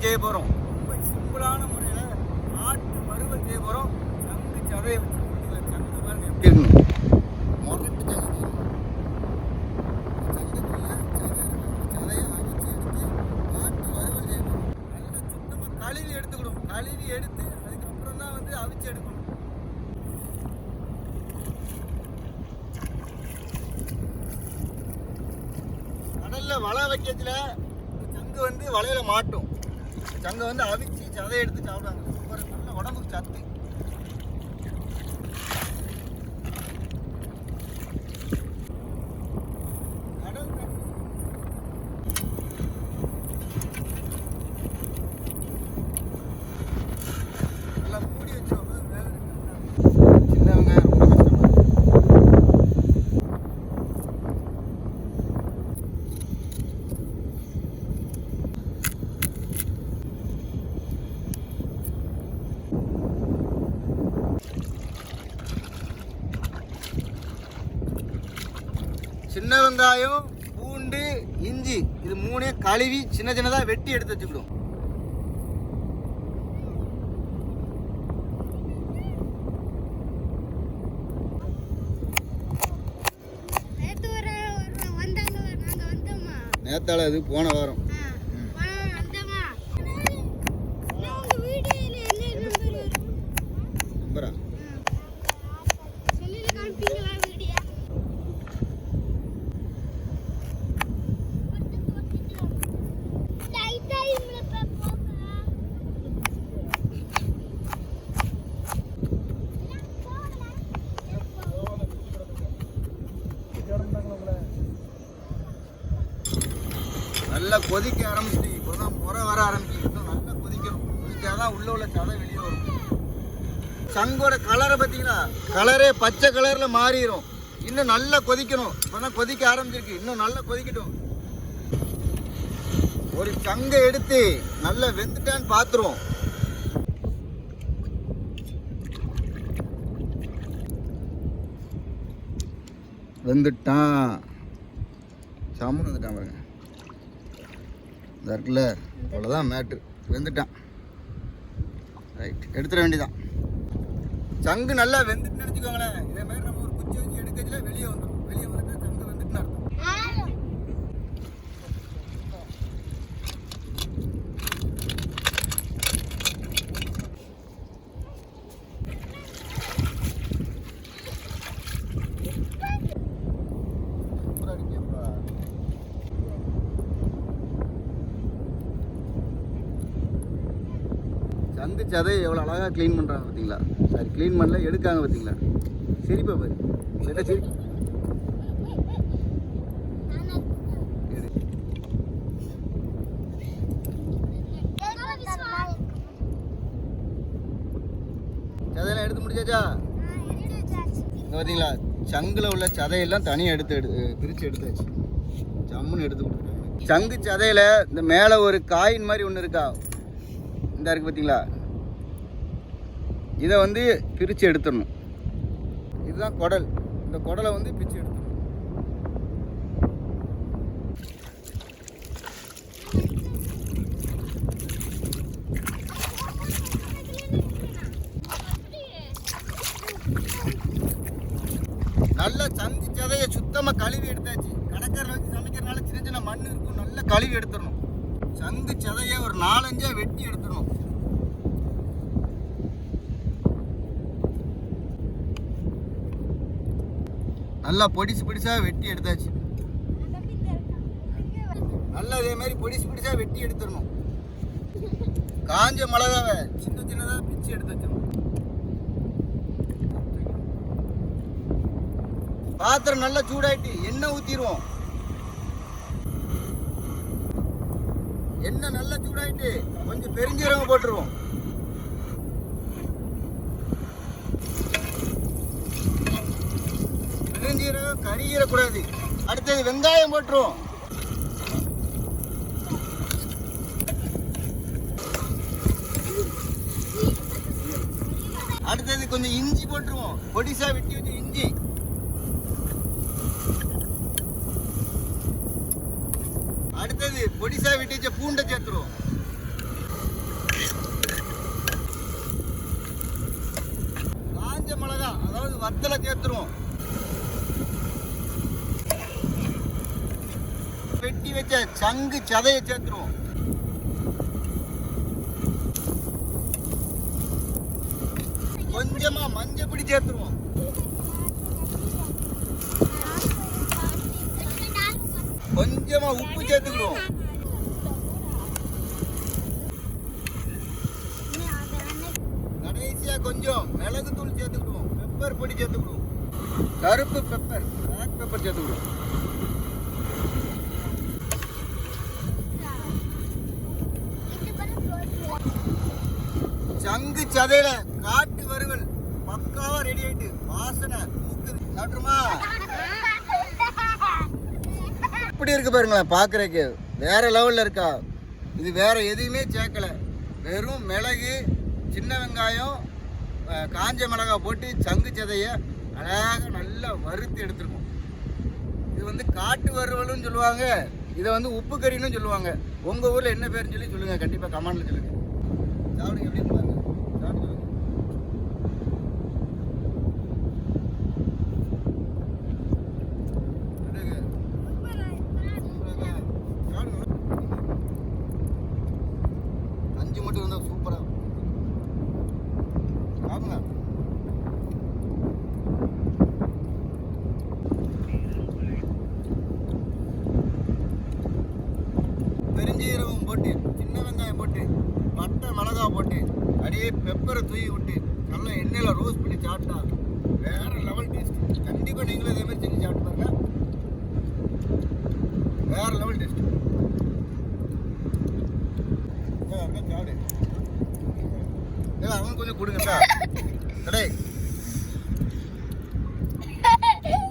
இன்னைக்கு செய்ய போகிறோம் ரொம்ப சிம்பிளான முறையில் ஆட்டு வறுவல் செய்ய போகிறோம் சங்கு சதையை வச்சு சங்கு பாருங்க எப்படி இருக்கணும் முரட்டு சங்கு சங்குக்குள்ள சதை இருக்கும் சதையை அடிச்சு எடுத்து ஆட்டு வறுவல் நல்லா சுத்தமாக கழுவி எடுத்துக்கணும் கழுவி எடுத்து அதுக்கப்புறம் தான் வந்து அவிச்சு எடுக்கணும். கடல்ல வலை வைக்கிறதுல சங்கு வந்து வலையில மாட்டும் சங்கை வந்து அவிச்சு சதை எடுத்து சாப்பிடுவாங்க சூப்பர் நல்ல உடம்புக்கு சத்து கடல் தண்ணி. நல்லா மூடி வச்சோம் சின்னவங்க ரொம்ப கஷ்டமா இருக்கு. சின்ன வெங்காயம் பூண்டு இஞ்சி இது மூணையும் கழுவி சின்ன சின்னதாக வெட்டி எடுத்து வச்சுக்கிடும் நேத்து ஒரு ஒரு வந்தாங்க நாங்க வந்தோமா? நேத்தால அது போன வாரம். நல்லா கொதிக்க ஆரம்பிச்சிட்டு இப்போ தான் முறை வர ஆரம்பிச்சு இன்னும் நல்லா கொதிக்கணும். கொதிச்சாதான் உள்ள உள்ள சதை வெளியே வரும். சங்கோட கலரை பார்த்தீங்கன்னா கலரே பச்சை கலரில் மாறிடும் இன்னும் நல்லா கொதிக்கணும். இப்போ தான் கொதிக்க ஆரம்பிச்சிருக்கு. இன்னும் நல்லா கொதிக்கட்டும். ஒரு சங்கை எடுத்து நல்லா வெந்துட்டான்னு பார்த்துருவோம் வெந்துட்டான். சாமன் வந்துட்டான் பாருங்க. இதாக இருக்குல்ல அவ்வளோதான் மேட்ரு வெந்துட்டான். ரைட் எடுத்துட வேண்டியதான் சங்கு நல்லா வெந்துட்டு நினச்சிக்கோங்களேன். இதே மாதிரி நம்ம ஒரு குச்சி வச்சு எடுக்கிறதுல வெளியே வந்துடும் வெளியே வந்துட்டா சங்கு வெந்துட்டுன்னு அர்த்தம் சூப்பரா இருக்கேப்பா. சங்கு சதை எவ்வளோ அழகாக க்ளீன் பண்ணுறாங்க பார்த்தீங்களா? சாரி க்ளீன் பண்ணல எடுக்காங்க பார்த்தீங்களா? சிரிப்பா பாரு. சிரி சதையெல்லாம் எடுத்து முடிச்சாச்சா? பார்த்தீங்களா? சங்கில் உள்ள சதையெல்லாம் தனியாக எடுத்து எடு பிரித்து எடுத்தாச்சு. ஜம்முன்னு எடுத்து கொடுத்துருக்காங்க. சங்கு சதையில் இந்த மேலே ஒரு காயின் மாதிரி ஒன்று இருக்கா? இந்த இருக்குது பார்த்தீங்களா? இதை வந்து பிரித்து எடுத்துடணும். இதுதான் குடல். இந்த குடலை வந்து பிரித்து எடுத்துடணும். நல்லா சந்தி சதையை சுத்தமாக கழுவி எடுத்தாச்சு. கடற்கரை வச்சு சமைக்கிறனால சின்ன சின்ன மண் இருக்கும். நல்லா கழுவி எடுத்துடணும். சந்து சதையை ஒரு நாலஞ்சா வெட்டி எடுத்துடணும். நல்லா பொடிசு பிடிச்சா வெட்டி எடுத்தாச்சு. நல்லா இதே மாதிரி பொடிசு பிடிச்சா வெட்டி எடுத்துடணும். காஞ்ச மிளகாவை சின்ன சின்னதாக பிச்சு எடுத்து வச்சிடணும். பாத்திரம் நல்லா சூடாயிட்டு எண்ணெய் ஊற்றிடுவோம் எண்ணெய் நல்லா சூடாயிட்டு கொஞ்சம் பெருஞ்சீரகம் போட்டுருவோம். கருகிற கருகிடக்கூடாது அடுத்தது வெங்காயம் போட்டுருவோம். அடுத்தது கொஞ்சம் இஞ்சி போட்டுருவோம். பொடிசா வெட்டி வச்சு இஞ்சி. அடுத்தது பொடிசா வெட்டி வச்ச பூண்டை சேர்த்துருவோம். காஞ்ச மிளகா அதாவது வத்தலை சேர்த்துருவோம். வெட்டி வச்ச சங்கு சதையை சேர்த்துருவோம். கொஞ்சமா மஞ்சள் பிடி சேர்த்துருவோம். கொஞ்சமா உப்பு சேர்த்துக்கிடுவோம். கடைசியா கொஞ்சம் மிளகு தூள் சேர்த்துக்கிடுவோம். பெப்பர் பொடி சேர்த்துக்கிடுவோம். கருப்பு பெப்பர் பிளாக் பெப்பர் சேர்த்துக்கிடுவோம். சங்கு சதையில காட்டு வறுவல். பக்காவா ரெடி ஆயிட்டு வாசனை மூக்குது. சாப்பிட்டுருமா? இப்படி இருக்கு பாருங்களேன் பார்க்குறக்கு வேற லெவலில் இருக்கா? இது வேற எதையுமே சேர்க்கல. வெறும் மிளகு சின்ன வெங்காயம் காஞ்ச மிளகாய் போட்டு சங்கு சதைய அழகாக நல்லா வறுத்து எடுத்துருக்கோம். இது வந்து காட்டு வறுவலும் சொல்லுவாங்க. இதை வந்து உப்பு கறின்னு சொல்லுவாங்க. உங்கள் ஊரில் என்ன பேருன்னு சொல்லி சொல்லுங்கள் கண்டிப்பாக கமெண்ட்ல சொல்லுங்கள் சாப்பிடுங்க எப்படி இருக்கு பாருங்க? சாப்பிட்டு அஞ்சு மட்டும் இருந்தால் சூப்பராக சாப்பிடுங்க பெருஞ்சீரகம் போட்டு சின்ன வெங்காயம் போட்டு. பட்டை மிளகா போட்டு அப்படியே பெப்பரை தூவி விட்டு நல்லா எண்ணெயில் ரோஸ்ட் பண்ணி சாப்பிட்டா வேற லெவல் டேஸ்ட் கண்டிப்பாக நீங்களும் இதே மாதிரி செஞ்சு சாப்பிட்டு பாருங்க. வேற லெவல் டேஸ்ட் சாப்பிடு ஏ, அவன் கொஞ்சம் கொடுங்க சார். கடை